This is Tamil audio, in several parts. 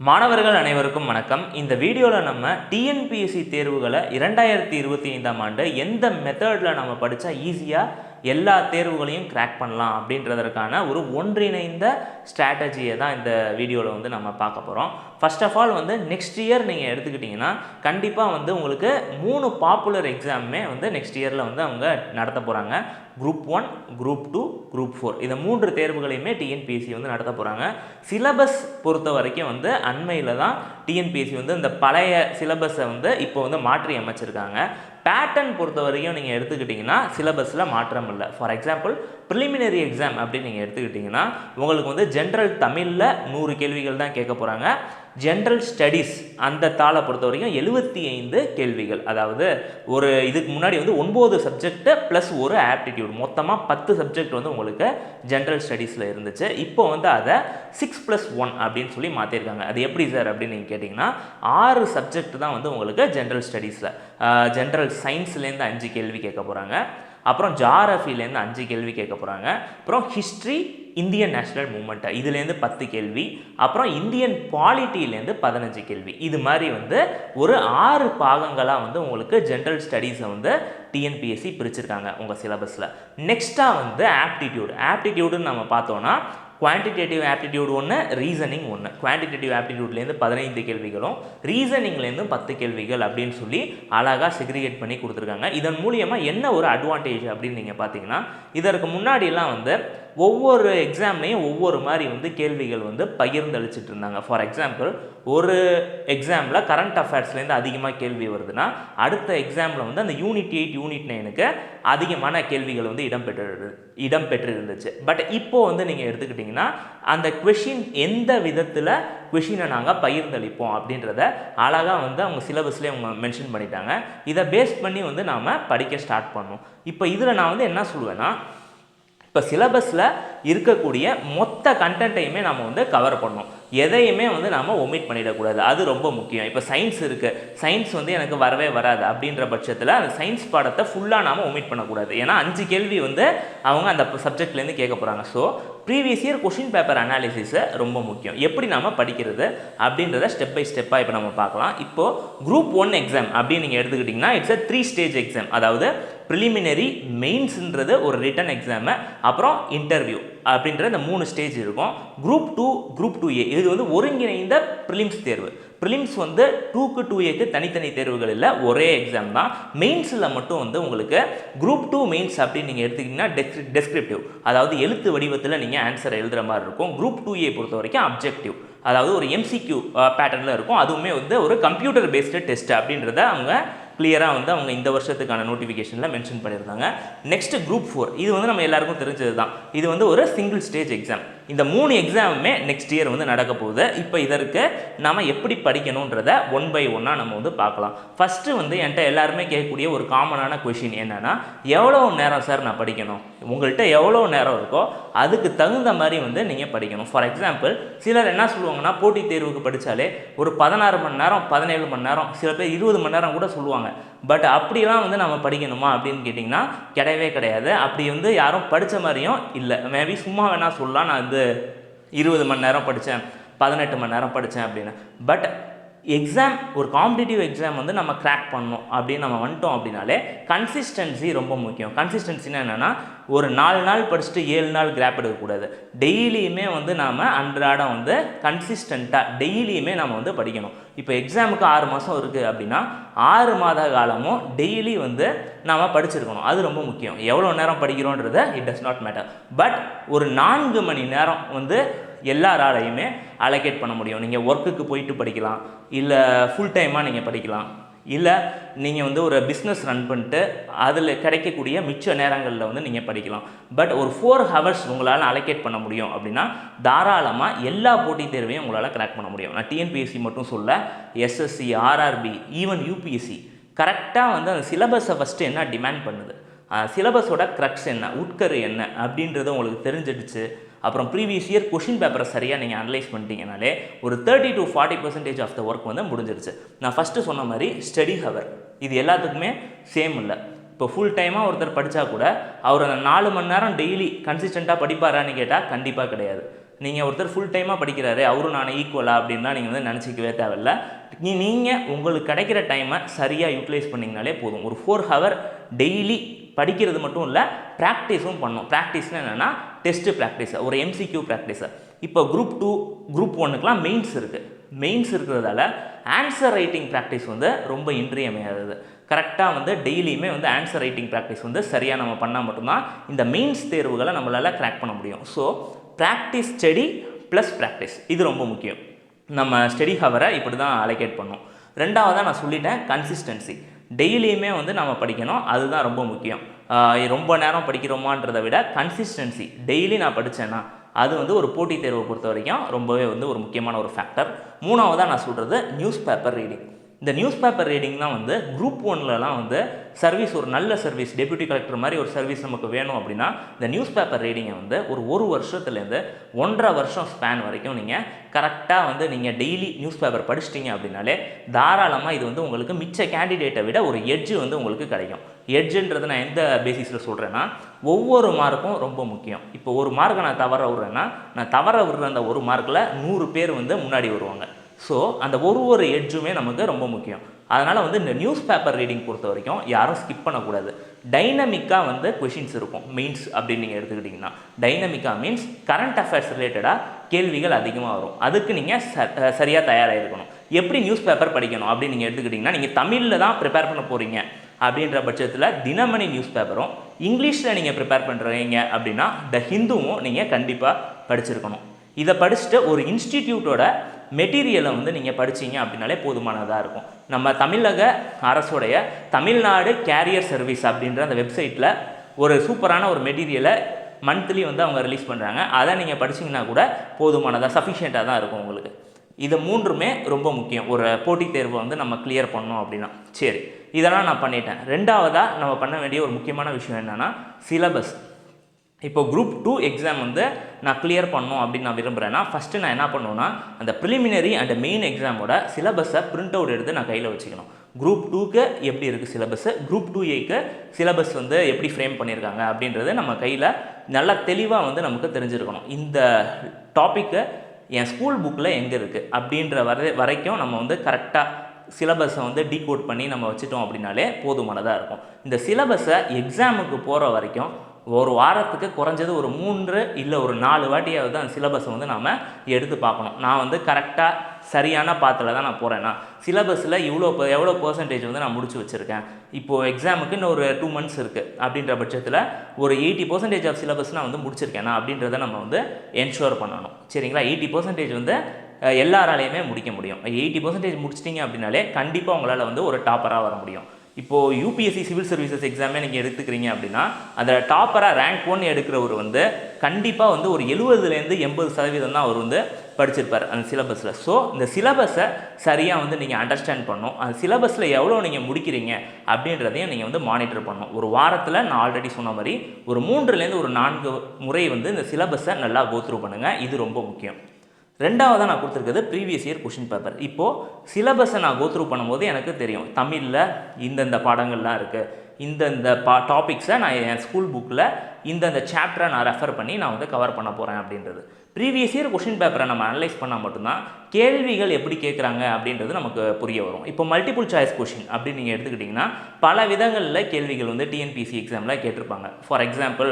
மாணவர்கள் அனைவருக்கும் வணக்கம். இந்த வீடியோவில் நம்ம டிஎன்பிஎஸ்சி தேர்வுகளை இரண்டாயிரத்தி இருபத்தி ஐந்தாம் ஆண்டு எந்த மெத்தடில் நம்ம படித்தா ஈஸியாக எல்லா தேர்வுகளையும் கிராக் பண்ணலாம் அப்படின்றதற்கான ஒரு ஒன்றிணைந்த ஸ்ட்ராட்டஜியை தான் இந்த வீடியோவில் வந்து நம்ம பார்க்க போகிறோம் ஃபர்ஸ்ட் ஆஃப் ஆல் வந்து நெக்ஸ்ட் இயர் நீங்கள் எடுத்துக்கிட்டிங்கன்னா கண்டிப்பாக வந்து உங்களுக்கு மூணு பாப்புலர் எக்ஸாமுமே வந்து நெக்ஸ்ட் இயரில் வந்து அவங்க நடத்த போகிறாங்க group one group two group four இந்த மூன்று தேர்வுகளையுமே டிஎன்பிஎஸ்சி வந்து நடத்த போகிறாங்க சிலபஸ் பொறுத்த வரைக்கும் வந்து அண்மையில் தான் டிஎன்பிஎஸ்சி வந்து இந்த பழைய சிலபஸை வந்து இப்போ வந்து மாற்றி அமைச்சிருக்காங்க. பேட்டர்ன் பொறுத்த வரைக்கும் நீங்கள் எடுத்துக்கிட்டிங்கன்னா சிலபஸில் மாற்றம் இல்லை. ஃபார் எக்ஸாம்பிள் ப்ரிலிமினரி எக்ஸாம் அப்படின்னு நீங்கள் எடுத்துக்கிட்டிங்கன்னா உங்களுக்கு வந்து ஜென்ரல் தமிழில் நூறு கேள்விகள் தான் கேட்க போகிறாங்க ஜென்ரல் ஸ்டடீஸ் அந்த தாளை பொறுத்த வரைக்கும் எழுபத்தி ஐந்து கேள்விகள். அதாவது ஒரு இதுக்கு முன்னாடி வந்து ஒன்பது சப்ஜெக்ட்டு ப்ளஸ் ஒரு ஆப்டிடியூட் மொத்தமாக பத்து சப்ஜெக்ட் வந்து உங்களுக்கு ஜென்ரல் ஸ்டடீஸில் இருந்துச்சு. இப்போ வந்து அதை சிக்ஸ் ப்ளஸ் ஒன் அப்படின்னு சொல்லி மாற்றிருக்காங்க அது எப்படி சார் அப்படின்னு நீங்கள் கேட்டிங்கன்னா ஆறு சப்ஜெக்ட் தான் வந்து உங்களுக்கு ஜென்ரல் ஸ்டடீஸில் ஜென்ரல் சயின்ஸ்லேருந்து அஞ்சு கேள்வி கேட்க போகிறாங்க அப்புறம் ஜாரஃபிலேருந்து அஞ்சு கேள்வி கேட்க போகிறாங்க அப்புறம் ஹிஸ்ட்ரி இந்தியன் நேஷனல் மூமெண்ட்டு இதுலேருந்து பத்து கேள்வி. அப்புறம் இந்தியன் பாலிட்டிலேருந்து பதினஞ்சு கேள்வி. இது மாதிரி வந்து ஒரு ஆறு பாகங்களாக வந்து உங்களுக்கு ஜென்ரல் ஸ்டடீஸை வந்து டிஎன்பிஎஸ்சி பிரிச்சிருக்காங்க உங்கள் சிலபஸில் நெக்ஸ்ட்டாக வந்து ஆப்டிடியூட் ஆப்டிடியூடுன்னு நம்ம பார்த்தோன்னா குவான்டிடேட்டிவ் ஆப்டிடியூட் ஒன்று ரீசனிங் ஒன்று குவான்டிடேட்டிவ் ஆப்டிடியூட்லேருந்து பதினைந்து கேள்விகளும் ரீசனிங்லேருந்து பத்து கேள்விகள் அப்படின்னு சொல்லி அழகாக செக்ரிகேட் பண்ணி கொடுத்துருக்காங்க. இதன் மூலியமாக என்ன ஒரு அட்வான்டேஜ் அப்படின்னு நீங்கள் பார்த்தீங்கன்னா இதற்கு முன்னாடிலாம் வந்து ஒவ்வொரு எக்ஸாம்லேயும் ஒவ்வொரு மாதிரி வந்து கேள்விகள் வந்து பகிர்ந்தளிச்சிட்டு இருந்தாங்க. ஃபார் எக்ஸாம்பிள் ஒரு எக்ஸாமில் கரண்ட் அஃபேர்ஸ்லேருந்து அதிகமாக கேள்வி வருதுன்னா அடுத்த எக்ஸாமில் வந்து அந்த யூனிட் எயிட் யூனிட் நைனுக்கு அதிகமான கேள்விகள் வந்து இடம்பெற்று இடம்பெற்று இருந்துச்சு பட் இப்போது வந்து நீங்கள் எடுத்துக்கிட்டிங்கன்னா அந்த கொஷின் எந்த விதத்தில் கொஷினை நாங்கள் பகிர்ந்தளிப்போம் அப்படின்றத அழகாக வந்து அவங்க சிலபஸ்லேயே அவங்க மென்ஷன் பண்ணிட்டாங்க. இதை பேஸ் பண்ணி வந்து நாம் படிக்க ஸ்டார்ட் பண்ணோம். இப்போ இதில் நான் வந்து என்ன சொல்லுவேன்னா இப்போ சிலபஸில் இருக்கக்கூடிய மொத்த கண்டென்ட்டையுமே நம்ம வந்து கவர் பண்ணோம் எதையுமே வந்து நாம் ஒமிட் பண்ணிடக்கூடாது. அது ரொம்ப முக்கியம். இப்போ சயின்ஸ் இருக்குது சயின்ஸ் வந்து எனக்கு வரவே வராது அப்படின்ற பட்சத்தில் அந்த சயின்ஸ் பாடத்தை ஃபுல்லாக நாம் ஒமிட் பண்ணக்கூடாது. ஏன்னா அஞ்சு கேள்வி வந்து அவங்க அந்த சப்ஜெக்ட்லேருந்து கேட்க போகிறாங்க so previous year question paper analysis ரொம்ப முக்கியம். எப்படி நாம் படிக்கிறது அப்படின்றத ஸ்டெப் பை ஸ்டெப்பாக இப்போ நம்ம பார்க்கலாம். இப்போது குரூப் ஒன் எக்ஸாம் அப்படின்னு நீங்கள் எடுத்துக்கிட்டிங்கன்னா it's a three stage exam அதாவது ப்ரிலிமினரி மெயின்ஸுன்றது ஒரு ரிட்டன் எக்ஸாமு அப்புறம் இன்டர்வியூ அப்படின்ற இந்த மூணு ஸ்டேஜ் இருக்கும். Group two group two A இது வந்து ஒருங்கிணைந்த ப்ரிலிம்ஸ் தேர்வு. ப்ரிலிம்ஸ் வந்து டூக்கு டூ ஏக்கு தனித்தனி தேர்வுகள் இல்லை ஒரே எக்ஸாம் தான். மெயின்ஸில் மட்டும் வந்து உங்களுக்கு குரூப் டூ மெயின்ஸ் அப்படின்னு நீங்கள் எடுத்துக்கிட்டிங்கன்னா டெஸ்க் டெஸ்கிரிப்டிவ் அதாவது எழுத்து வடிவத்தில் நீங்கள் ஆன்சர் எழுதுகிற மாதிரி இருக்கும். குரூப் டூ ஏ பொறுத்த வரைக்கும் அப்ஜெக்டிவ் அதாவது ஒரு எம்சிக்யூ பேட்டர்னில் இருக்கும். அதுவுமே வந்து ஒரு கம்ப்யூட்டர் பேஸ்டு டெஸ்ட் அப்படின்றத அவங்க கிளியராக வந்து அவங்க இந்த வருஷத்துக்கான நோட்டிஃபிகேஷனில் மென்ஷன் பண்ணியிருந்தாங்க. நெக்ஸ்ட் குரூப் ஃபோர் இது வந்து நம்ம எல்லாருக்கும் தெரிஞ்சது தான் இது வந்து ஒரு சிங்கிள் ஸ்டேஜ் எக்ஸாம் இந்த மூணு எக்ஸாமுமே நெக்ஸ்ட் இயர் வந்து நடக்க போகுது. இப்போ இதற்கு நாம் எப்படி படிக்கணுன்றத ஒன் பை ஒன்னாக நம்ம வந்து பார்க்கலாம். ஃபஸ்ட்டு வந்து என்கிட்ட எல்லாருமே கேட்கக்கூடிய ஒரு காமனான கொஷின் என்னென்னா எவ்வளோ நேரம் சார் நான் படிக்கணும்? உங்கள்கிட்ட எவ்வளோ நேரம் இருக்கோ அதுக்கு தகுந்த மாதிரி வந்து நீங்கள் படிக்கணும். ஃபார் எக்ஸாம்பிள் சிலர் என்ன சொல்லுவாங்கன்னா போட்டித் தேர்வுக்கு படித்தாலே ஒரு பதினாறு மணி நேரம் பதினேழு மணி நேரம் சில பேர் இருபது மணி நேரம் கூட சொல்லுவாங்க. பட் அப்படிலாம் வந்து நம்ம படிக்கணுமா அப்படின்னு கேட்டிங்கன்னா கிடையவே கிடையாது. அப்படி வந்து யாரும் படித்த மாதிரியும் இல்லை. மேபி சும்மா வேணால் சொல்லலாம். நான் வந்து இருபது மணி நேரம் படித்தேன் பதினெட்டு மணி நேரம் படித்தேன் அப்படின்னு. பட் எக்ஸாம் ஒரு காம்படிட்டிவ் எக்ஸாம் வந்து நம்ம கிராக் பண்ணணும் அப்படின்னு நம்ம வந்துட்டோம் அப்படின்னாலே கன்சிஸ்டன்சி ரொம்ப முக்கியம். கன்சிஸ்டன்சினா என்னென்னா ஒரு நாலு நாள் படிச்சுட்டு ஏழு நாள் கிராப் எடுக்கக்கூடாது. டெய்லியுமே வந்து நாம் அன்றாடம் வந்து கன்சிஸ்டண்ட்டாக டெய்லியுமே நம்ம வந்து படிக்கணும். இப்போ எக்ஸாமுக்கு ஆறு மாதம் இருக்குது அப்படின்னா ஆறு மாத காலமும் டெய்லி வந்து நாம் படிச்சிருக்கணும். அது ரொம்ப முக்கியம். எவ்வளோ நேரம் படிக்கிறோன்றத it does not matter but ஒரு நான்கு மணி நேரம் வந்து எல்லாராலையுமே அலோகேட் பண்ண முடியும். நீங்கள் ஒர்க்குக்கு போயிட்டு படிக்கலாம். இல்லை ஃபுல் டைமாக நீங்கள் படிக்கலாம். இல்லை நீங்கள் வந்து ஒரு பிஸ்னஸ் ரன் பண்ணிட்டு அதில் கிடைக்கக்கூடிய மிச்ச நேரங்களில் வந்து நீங்கள் படிக்கலாம். பட் ஒரு ஃபோர் ஹவர்ஸ் உங்களால் அலோகேட் பண்ண முடியும் அப்படின்னா தாராளமாக எல்லா போட்டித் தேர்வையும் உங்களால் கிராக் பண்ண முடியும். நான் டிஎன்பிஎஸ்சி மட்டும் சொல்ல எஸ்எஸ்சி ஆர்ஆர்பி ஈவன் யூபிஎஸ்சி கரெக்டாக வந்து அந்த சிலபஸை ஃபஸ்ட்டு என்ன டிமாண்ட் பண்ணுது? சிலபஸோட க்ரக்ஸ் என்ன? உட்கரு என்ன? அப்படின்றது உங்களுக்கு தெரிஞ்சிடுச்சு. அப்புறம் ப்ரீவியஸ் இயர் கொஷின் பேப்பரை சரியாக நீங்கள் அனலைஸ் பண்ணிட்டீங்கனாலே ஒரு thirty to forty percentage of the work வந்து முடிஞ்சிருச்சு. நான் ஃபஸ்ட்டு சொன்ன மாதிரி ஸ்டடி ஹவர் இது எல்லாத்துக்குமே சேம் இல்லை. இப்போ ஃபுல் டைமாக ஒருத்தர் படித்தா கூட அவர் அந்த நாலு மணி நேரம் டெய்லி கன்சிஸ்டண்ட்டாக படிப்பாரான்னு கேட்டால் கண்டிப்பாக கிடையாது. நீங்கள் ஒருத்தர் ஃபுல் டைமாக படிக்கிறாரு அவரும் நான் ஈக்குவலாக அப்படின்லாம் நீங்கள் வந்து நினச்சிக்கவே தேவையில்ல. நீ நீங்கள் உங்களுக்கு கிடைக்கிற டைமை சரியாக யூட்டிலைஸ் பண்ணிங்கனாலே போதும். ஒரு ஃபோர் ஹவர் டெய்லி படிக்கிறது மட்டும் இல்லை ப்ராக்டிஸும் பண்ணும். ப்ராக்டிஸ்னு என்னென்னா டெஸ்ட்டு ப்ராக்டிஸ் ஒரு எம்சிக்யூ ப்ராக்டிஸு இப்போ குரூப் டூ குரூப் ஒன்றுக்கெலாம் மெயின்ஸ் இருக்குது மெயின்ஸ் இருக்கிறதால ஆன்சர் ரைட்டிங் ப்ராக்டிஸ் வந்து ரொம்ப இன்றியமையாதது. கரெக்டாக வந்து டெய்லியுமே வந்து ஆன்சர் ரைட்டிங் ப்ராக்டிஸ் வந்து சரியாக நம்ம பண்ணால் மட்டும்தான் இந்த மெயின்ஸ் தேர்வுகளை நம்மளால் கிராக் பண்ண முடியும். So practice study plus practice இது ரொம்ப முக்கியம். நம்ம ஸ்டடி ஹவரை இப்படி தான் அலோகேட் பண்ணோம். ரெண்டாவதாக நான் சொல்லிட்டேன் கன்சிஸ்டன்சி டெய்லியுமே வந்து நம்ம படிக்கணும். அதுதான் ரொம்ப முக்கியம். ரொம்ப நேரம் படிக்கிறோமான்றதை விட கன்சிஸ்டன்சி டெய்லி நான் படித்தேன்னா அது வந்து ஒரு போட்டித் தேர்வை பொறுத்த வரைக்கும் ரொம்பவே வந்து ஒரு முக்கியமான ஒரு ஃபேக்டர் மூணாவதாக நான் சொல்கிறது நியூஸ் பேப்பர் ரீடிங் இந்த நியூஸ் பேப்பர் ரீடிங்லாம் வந்து குரூப் ஒன்லலாம் வந்து சர்வீஸ் ஒரு நல்ல சர்வீஸ் டெப்யூட்டி கலெக்டர் மாதிரி ஒரு சர்வீஸ் நமக்கு வேணும் அப்படின்னா இந்த நியூஸ் பேப்பர் ரீடிங்கை வந்து ஒரு ஒரு வருஷத்துலேருந்து ஒன்றரை வருஷம் ஸ்பேன் வரைக்கும் நீங்கள் கரெக்டாக வந்து நீங்கள் டெய்லி நியூஸ் பேப்பர் படிச்சிட்டிங்க அப்படின்னாலே தாராளமாக இது வந்து உங்களுக்கு மிச்ச கேண்டிடேட்டை விட ஒரு எட்ஜு வந்து உங்களுக்கு கிடைக்கும். எட்ஜுன்றது நான் எந்த பேசிஸில் சொல்கிறேன்னா ஒவ்வொரு மார்க்கும் ரொம்ப முக்கியம். இப்போ ஒரு மார்க்கை நான் தவற விடுறேன்னா நான் தவற விடுற அந்த ஒரு மார்க்கில் நூறு பேர் வந்து முன்னாடி வருவாங்க. ஸோ அந்த ஒரு ஒரு எட்ஜுமே நமக்கு ரொம்ப முக்கியம். அதனால் வந்து இந்த நியூஸ் பேப்பர் ரீடிங் பொறுத்த வரைக்கும் யாரும் ஸ்கிப் பண்ணக்கூடாது. டைனமிக்காக வந்து கொஷின்ஸ் இருக்கும். மெயின்ஸ் அப்படின்னு நீங்கள் எடுத்துக்கிட்டிங்கன்னா டைனமிக்காக மீன்ஸ் கரண்ட் அஃபேர்ஸ் ரிலேட்டடாக கேள்விகள் அதிகமாக வரும். அதுக்கு நீங்கள் ச சரியாக தயாராகிருக்கணும் எப்படி நியூஸ் பேப்பர் படிக்கணும் அப்படின்னு நீங்கள் எடுத்துக்கிட்டிங்கன்னா நீங்கள் தமிழில் தான் ப்ரிப்பேர் பண்ண போகிறீங்க அப்படின்ற பட்சத்தில் தினமணி நியூஸ் பேப்பரும் இங்கிலீஷில் நீங்கள் ப்ரிப்பேர் பண்ணுறீங்க அப்படின்னா த ஹிந்துவும் நீங்கள் கண்டிப்பாக படிச்சிருக்கணும். இதை படிச்சுட்டு ஒரு இன்ஸ்டிடியூட்டோட மெட்டீரியலை வந்து நீங்கள் படிச்சீங்க அப்படின்னாலே போதுமானதாக இருக்கும். நம்ம தமிழக அரசுடைய தமிழ்நாடு கேரியர் சர்வீஸ் அப்படின்ற அந்த வெப்சைட்டில் ஒரு சூப்பரான ஒரு மெட்டீரியலை மந்த்லி வந்து அவங்க ரிலீஸ் பண்ணுறாங்க அதை நீங்கள் படிச்சீங்கன்னா கூட போதுமானதாக சஃபிஷியண்ட்டாக தான் இருக்கும் உங்களுக்கு. இது மூன்றுமே ரொம்ப முக்கியம். ஒரு போட்டித் தேர்வை வந்து நம்ம கிளியர் பண்ணோம் அப்படின்னா. சரி இதெல்லாம் நான் பண்ணிட்டேன். ரெண்டாவதாக நம்ம பண்ண வேண்டிய ஒரு முக்கியமான விஷயம் என்னென்னா சிலபஸ் இப்போ குரூப் டூ எக்ஸாம் வந்து நான் கிளியர் பண்ணணும் அப்படின்னு நான் விரும்புகிறேன்னா ஃபஸ்ட்டு நான் என்ன பண்ணுவேன்னா அந்த ப்ரிலிமினரி அண்ட் மெயின் எக்ஸாமோட சிலபஸை பிரிண்ட் அவுட் எடுத்து நான் கையில் வச்சுக்கணும். குரூப் டூக்கு எப்படி இருக்குது சிலபஸ் குரூப் டூ ஏக்கு சிலபஸ் வந்து எப்படி ஃப்ரேம் பண்ணியிருக்காங்க அப்படின்றது நம்ம கையில் நல்லா தெளிவாக வந்து நமக்கு தெரிஞ்சிருக்கணும். இந்த டாப்பிக்கை என் ஸ்கூல் புக்கில் எங்கே இருக்குது அப்படின்ற வரை வரைக்கும் நம்ம வந்து கரெக்டாக சிலபஸை வந்து டீகோட் பண்ணி நம்ம வச்சுட்டோம் அப்படின்னாலே போதுமானதாக இருக்கும். இந்த சிலபஸை எக்ஸாமுக்கு போகிற வரைக்கும் ஒரு வாரத்துக்கு குறைஞ்சது ஒரு மூன்று இல்லை ஒரு நாலு வாட்டியாவது அந்த சிலபஸை வந்து நாம் எடுத்து பார்க்கணும். நான் வந்து கரெக்டாக சரியான பாத்தில் தான் நான் போகிறேன்னா சிலபஸில் இவ்வளோ எவ்வளோ பர்சன்டேஜ் வந்து நான் முடிச்சு வச்சுருக்கேன். இப்போது எக்ஸாமுக்கு இன்னும் ஒரு டூ மந்த்ஸ் இருக்குது அப்படின்ற பட்சத்தில் ஒரு எயிட்டி பர்சன்டேஜ் ஆஃப் சிலபஸ் நான் வந்து முடிச்சிருக்கேனா அப்படின்றத நம்ம வந்து என்ஷோர் பண்ணணும். சரிங்களா? எயிட்டி பர்சன்டேஜ் வந்து எல்லாராலையுமே முடிக்க முடியும். எயிட்டி பர்சன்டேஜ் முடிச்சிட்டிங்க அப்படின்னாலே கண்டிப்பாக உங்களால் வந்து ஒரு டாப்பராக வர முடியும். இப்போது யூபிஎஸ்சி சிவில் சர்வீசஸ் எக்ஸாமே நீங்கள் எடுத்துக்கிறீங்க அப்படின்னா அதில் டாப்பராக ரேங்க் ஒன் எடுக்கிறவர் வந்து கண்டிப்பாக வந்து ஒரு எழுபதுலேருந்து எண்பது சதவீதம் தான் அவர் வந்து படிச்சிருப்பார் அந்த சிலபஸில் ஸோ இந்த சிலபஸை சரியாக வந்து நீங்கள் அண்டர்ஸ்டாண்ட் பண்ணும் அந்த சிலபஸில் எவ்வளோ நீங்கள் முடிக்கிறீங்க அப்படின்றதையும் நீங்கள் வந்து மானிட்டர் பண்ணணும். ஒரு வாரத்தில் நான் ஆல்ரெடி சொன்ன மாதிரி ஒரு மூன்றுலேருந்து ஒரு நான்கு முறை வந்து இந்த சிலபஸை நல்லா கோத்ரூ பண்ணுங்கள் இது ரொம்ப முக்கியம். ரெண்டாவதாக நான் கொடுத்துருக்கிறது ப்ரீவியஸ் இயர் கொஷின் பேப்பர் இப்போது சிலபஸை நான் கோத்ரூ பண்ணும்போது எனக்கு தெரியும் தமிழில் இந்தந்த பாடங்கள்லாம் இருக்குது இந்தந்த பா டாபிக்ஸை நான் என் ஸ்கூல் புக்கில் இந்தந்த சாப்டரை நான் ரெஃபர் பண்ணி நான் வந்து கவர் பண்ண போகிறேன் அப்படின்றது. ப்ரீவியஸ் இயர் கொஷின் பேப்பரை நம்ம அனலைஸ் பண்ணால் மட்டும்தான் கேள்விகள் எப்படி கேட்குறாங்க அப்படின்றது நமக்கு புரிய வரும். இப்போ மல்டிபிள் சாய்ஸ் கொஷின் அப்படின்னு நீங்கள் எடுத்துக்கிட்டிங்கன்னா பல விதங்களில் கேள்விகள் வந்து டிஎன்பிசி எக்ஸாமில் கேட்டிருப்பாங்க. ஃபார் எக்ஸாம்பிள்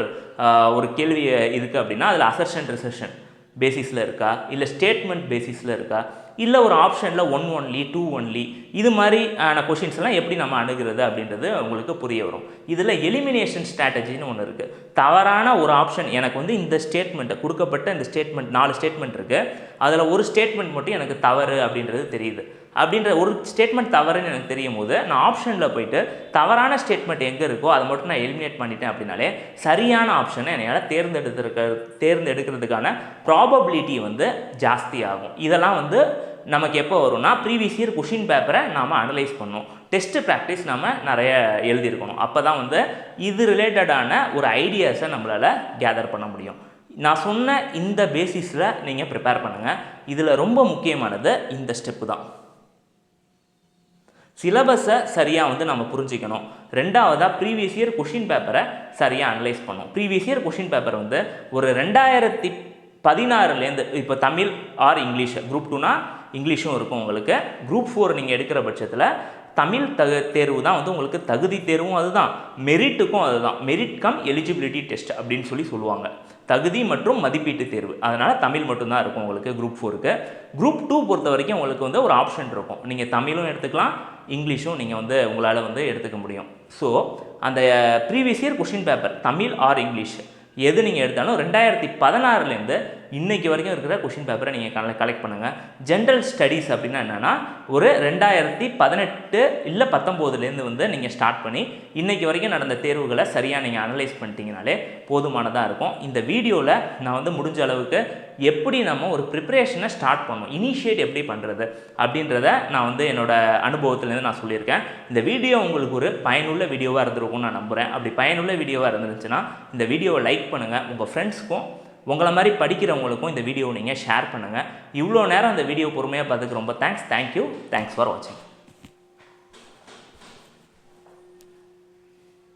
ஒரு கேள்வி இருக்குது அப்படின்னா அதில் அசர்ஷன் ரிசர்ஷன் பேசிஸில் இருக்கா? இல்லை ஸ்டேட்மெண்ட் பேசிஸில் இருக்கா? இல்லை ஒரு ஆப்ஷனில் ஒன் ஒன்லி டூ ஒன்லி இது மாதிரியான கொஷின்ஸ்லாம் எப்படி நம்ம அணுகிறது அப்படின்றது உங்களுக்கு புரிய வரும். இதில் எலிமினேஷன் ஸ்ட்ராட்டஜின்னு ஒன்று இருக்குது தவறான ஒரு ஆப்ஷன் எனக்கு வந்து இந்த ஸ்டேட்மெண்ட்டை கொடுக்கப்பட்ட இந்த ஸ்டேட்மெண்ட் நாலு ஸ்டேட்மெண்ட் இருக்குது அதில் ஒரு ஸ்டேட்மெண்ட் மட்டும் எனக்கு தவறு அப்படின்றது தெரியுது. அப்படின்ற ஒரு ஸ்டேட்மெண்ட் தவறுன்னு எனக்கு தெரியும் போது நான் ஆப்ஷனில் போயிட்டு தவறான ஸ்டேட்மெண்ட் எங்கே இருக்கோ அதை மட்டும் நான் எலிமினேட் பண்ணிட்டேன் அப்படின்னாலே சரியான ஆப்ஷனை என்னால் தேர்ந்தெடுத்திருக்க தேர்ந்தெடுக்கிறதுக்கான ப்ராபபிலிட்டி வந்து ஜாஸ்தி ஆகும் இதெல்லாம் வந்து நமக்கு எப்போ வரும்னா ப்ரீவியஸ் இயர் கொஷின் பேப்பரை நாம் அனலைஸ் பண்ணணும். டெஸ்ட்டு ப்ராக்டிஸ் நம்ம நிறைய எழுதியிருக்கணும். அப்போ தான் வந்து இது ரிலேட்டடான ஒரு ஐடியாஸை நம்மளால் கேதர் பண்ண முடியும். நான் சொன்ன இந்த பேசிஸில் நீங்கள் ப்ரிப்பேர் பண்ணுங்கள் இதில் ரொம்ப முக்கியமானது இந்த ஸ்டெப்பு தான். சிலபஸை சரியாக வந்து நம்ம புரிஞ்சிக்கணும். ரெண்டாவதாக ப்ரீவியஸ் இயர் கொஷின் பேப்பரை சரியாக அனலைஸ் பண்ணும் ப்ரீவியஸ் இயர் கொஷின் பேப்பர் வந்து ஒரு ரெண்டாயிரத்தி பதினாறுலேருந்து இப்போ தமிழ் ஆர் இங்கிலீஷ் குரூப் டூனா இங்கிலீஷும் இருக்கும் உங்களுக்கு. குரூப் ஃபோர் நீங்கள் எடுக்கிற பட்சத்தில் தமிழ் தகு தேர்வு தான் வந்து உங்களுக்கு தகுதி தேர்வும் அதுதான். மெரிட்டுக்கும் அதுதான். மெரிட் கம் எலிஜிபிலிட்டி டெஸ்ட் அப்படின்னு சொல்லி சொல்லுவாங்க. தகுதி மற்றும் மதிப்பீட்டு தேர்வு. அதனால் தமிழ் மட்டும்தான் இருக்கும் உங்களுக்கு குரூப் ஃபோருக்கு குரூப் டூ பொறுத்த வரைக்கும் உங்களுக்கு வந்து ஒரு ஆப்ஷன் இருக்கும். நீங்கள் தமிழும் எடுத்துக்கலாம் இங்கிலீஷும் நீங்கள் வந்து உங்களால் வந்து எடுத்துக்க முடியும். ஸோ அந்த previous year question paper Tamil or English எது நீங்கள் எடுத்தாலும் ரெண்டாயிரத்தி பதினாறுலேருந்து இன்றைக்கி வரைக்கும் இருக்கிற கொஷின் பேப்பரை நீங்கள் கல கலெக்ட் பண்ணுங்கள் ஜென்ரல் ஸ்டடீஸ் அப்படின்னா என்னென்னா ஒரு ரெண்டாயிரத்தி பதினெட்டு இல்லை பத்தொம்போதுலேருந்து வந்து நீங்கள் ஸ்டார்ட் பண்ணி இன்றைக்கி வரைக்கும் நடந்த தேர்வுகளை சரியாக நீங்கள் அனலைஸ் பண்ணிட்டீங்கனாலே போதுமானதாக இருக்கும். இந்த வீடியோவில் நான் வந்து முடிஞ்ச அளவுக்கு எப்படி நம்ம ஒரு ப்ரிப்பரேஷனை ஸ்டார்ட் பண்ணணும் இனிஷியேட் எப்படி பண்ணுறது அப்படின்றத நான் வந்து என்னோடய அனுபவத்துலேருந்து நான் சொல்லியிருக்கேன். இந்த வீடியோ உங்களுக்கு ஒரு பயனுள்ள வீடியோவாக இருந்திருக்கும்னு நான் நம்புகிறேன் அப்படி பயனுள்ள வீடியோவாக இருந்துச்சுன்னா இந்த வீடியோவை லைக் பண்ணுங்கள் உங்கள் ஃப்ரெண்ட்ஸ்க்கும் உங்களை மாதிரி படிக்கிறவங்களுக்கும் இந்த வீடியோவை நீங்கள் ஷேர் பண்ணுங்கள் இவ்வளோ நேரம் அந்த வீடியோ பொறுமையாக பார்த்துக்கு ரொம்ப தேங்க்ஸ் தேங்க்யூ தேங்க்ஸ் ஃபார் வாட்சிங்